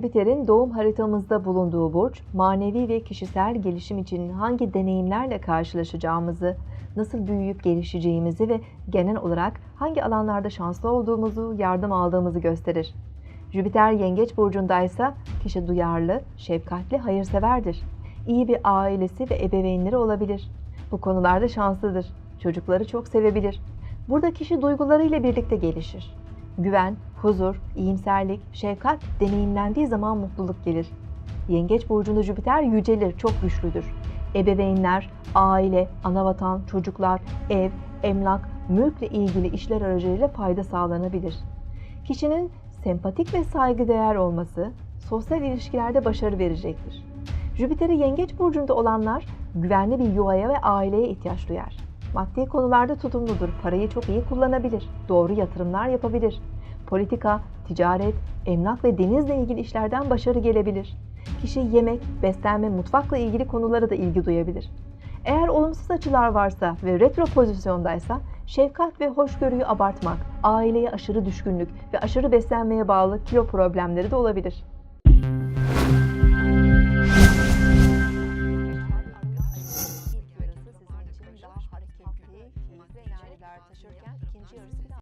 Jüpiter'in doğum haritamızda bulunduğu burç, manevi ve kişisel gelişim için hangi deneyimlerle karşılaşacağımızı, nasıl büyüyüp gelişeceğimizi ve genel olarak hangi alanlarda şanslı olduğumuzu, yardım aldığımızı gösterir. Jüpiter Yengeç burcundaysa kişi duyarlı, şefkatli, hayırseverdir. İyi bir ailesi ve ebeveynleri olabilir. Bu konularda şanslıdır. Çocukları çok sevebilir. Burada kişi duygularıyla birlikte gelişir. Güven, huzur, iyimserlik, şefkat deneyimlendiği zaman mutluluk gelir. Yengeç burcunda Jüpiter yücelir, çok güçlüdür. Ebeveynler, aile, anavatan, çocuklar, ev, emlak, mülkle ilgili işler aracılığıyla fayda sağlanabilir. Kişinin sempatik ve saygıdeğer olması sosyal ilişkilerde başarı verecektir. Jüpiter'i Yengeç burcunda olanlar güvenli bir yuvaya ve aileye ihtiyaç duyar. Maddi konularda tutumludur, parayı çok iyi kullanabilir, doğru yatırımlar yapabilir. Politika, ticaret, emlak ve denizle ilgili işlerden başarı gelebilir. Kişi yemek, beslenme, mutfakla ilgili konulara da ilgi duyabilir. Eğer olumsuz açılar varsa ve retro pozisyondaysa şefkat ve hoşgörüyü abartmak, aileye aşırı düşkünlük ve aşırı beslenmeye bağlı kilo problemleri de olabilir. hediyeler taşırken ikinci yarısında